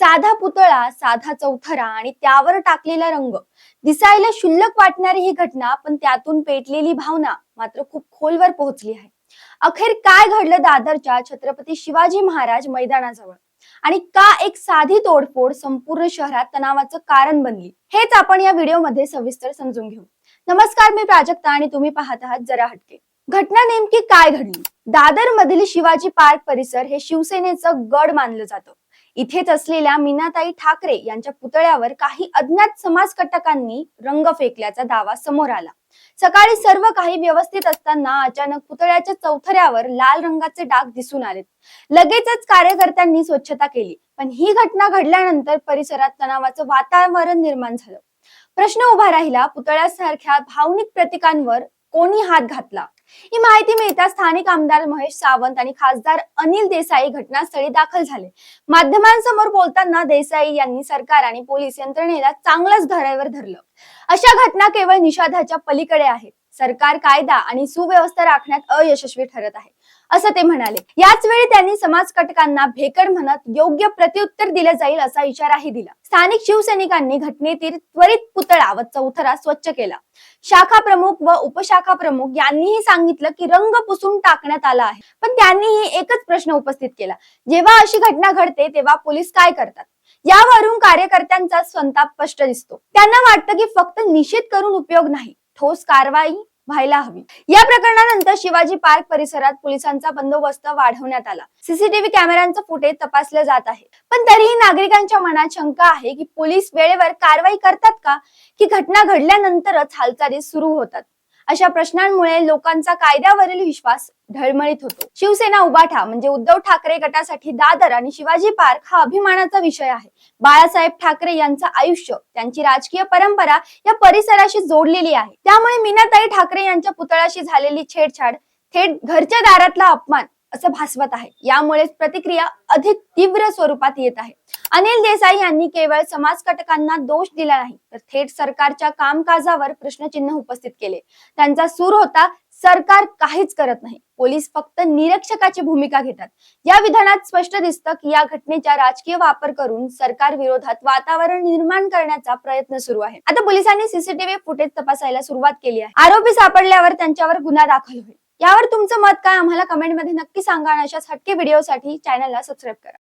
साधा पुतळा साधा चौथरा आणि त्यावर टाकलेला रंग. दिसायला शुल्लक वाटणारी ही घटना पण त्यातून पेटलेली भावना मात्र खूप खोलवर पोहोचली आहे. अखेर काय घडलं दादरच्या छत्रपती शिवाजी महाराज मैदानाजवळ? आणि का एक साधी तोडफोड संपूर्ण शहरात तणावाचं कारण बनली? हेच आपण या व्हिडिओमध्ये सविस्तर समजून घेऊ. नमस्कार मी प्राजक्ता आणि तुम्ही पाहत आहात जरा हटके. घटना नेमकी काय घडली? दादर मधील शिवाजी पार्क परिसर हे शिवसेनेचं गड मानलं जातं. इथेच असलेल्या मीनाताई ठाकरे यांच्या पुतळ्यावर काही अज्ञात समाजकटकांनी रंग फेकल्याचा दावा समोर आला. सकाळी सर्व काही व्यवस्थित असताना अचानक पुतळ्याच्या चौथऱ्यावर लाल रंगाचे डाग दिसून आले. लगेचच कार्यकर्त्यांनी स्वच्छता केली पण ही घटना घडल्यानंतर परिसरात तणावाचं वातावरण निर्माण झालं. प्रश्न उभा राहिला पुतळ्यासारख्या भावनिक प्रतीकांवर कोणी हात घातला? ही माहिती मिळताच स्थानिक आमदार महेश सावंत आणि खासदार अनिल देसाई घटनास्थळी दाखल झाले. माध्यमांसमोर बोलताना देसाई यांनी सरकार आणि पोलीस यंत्रणेला चांगलंच घरावर धरलं. अशा घटना केवळ निषाधाच्या पलीकडे आहेत. सरकार कायदा आणि सुव्यवस्था राखण्यात अयशस्वी ठरत आहे. असं ते म्हणाले. याच वेळी त्यांनी समाजकटकांना भेकड म्हणत योग्य प्रत्युत्तर दिलं जाईल असा इशाराही दिला. स्थानिक शिवसैनिकांनी घटनेतील त्वरित पुतळा व चौथरा स्वच्छ केला. शाखा प्रमुख व उपशाखा प्रमुख यांनीही सांगितलं की रंग पुसून टाकण्यात आला आहे. पण त्यांनीही एकच प्रश्न उपस्थित केला. जेव्हा अशी घटना घडते तेव्हा पोलीस काय करतात? यावरून कार्यकर्त्यांचा संताप स्पष्ट दिसतो. त्यांना वाटतं की फक्त निषेध करून उपयोग नाही. ठोस कारवाई व्हायला हवी. या प्रकरणानंतर शिवाजी पार्क परिसरात पोलिसांचा बंदोबस्त वाढवण्यात आला. सीसीटीव्ही कॅमेऱ्यांचं फुटेज तपासलं जात आहे. पण तरीही नागरिकांच्या मनात शंका आहे की पोलीस वेळेवर कारवाई करतात का? की घटना घडल्यानंतरच हालचाली सुरू होतात? अशा प्रश्नांमुळे लोकांचा कायद्यावरील विश्वास ढळमळीत होतो. शिवसेना उबाठा म्हणजे उद्धव ठाकरे गटासाठी दादर आणि शिवाजी पार्क हा अभिमानाचा विषय आहे. बाळासाहेब ठाकरे यांचं आयुष्य त्यांची राजकीय परंपरा या परिसराशी जोडलेली आहे. त्यामुळे मीनाताई ठाकरे यांच्या पुतळ्याशी झालेली छेडछाड थेट घरच्या दारातला अपमान असं भासवत आहे. यामुळे प्रतिक्रिया अधिक तीव्र स्वरूपात येत आहे. अनिल देसाई यांनी केवळ समाजकटकांना दोष दिला नाही तर थेट सरकारच्या कामकाजावर प्रश्नचिन्ह उपस्थित केले. त्यांचा सूर होता सरकार काहीच करत नाही. पोलीस फक्त निरीक्षकाची भूमिका घेतात. या विधानात स्पष्ट दिसतं की या घटनेचा राजकीय वापर करून सरकार विरोधात वातावरण निर्माण करण्याचा प्रयत्न सुरू आहे. आता पोलिसांनी सीसीटीव्ही फुटेज तपासायला सुरुवात केली आहे. आरोपी सापडल्यावर त्यांच्यावर गुन्हा दाखल होईल. यावर तुमचं मत काय? आम्हाला कमेंटमध्ये नक्की सांगा आणि अशाच हटके व्हिडिओसाठी चॅनलला सबस्क्राईब करा.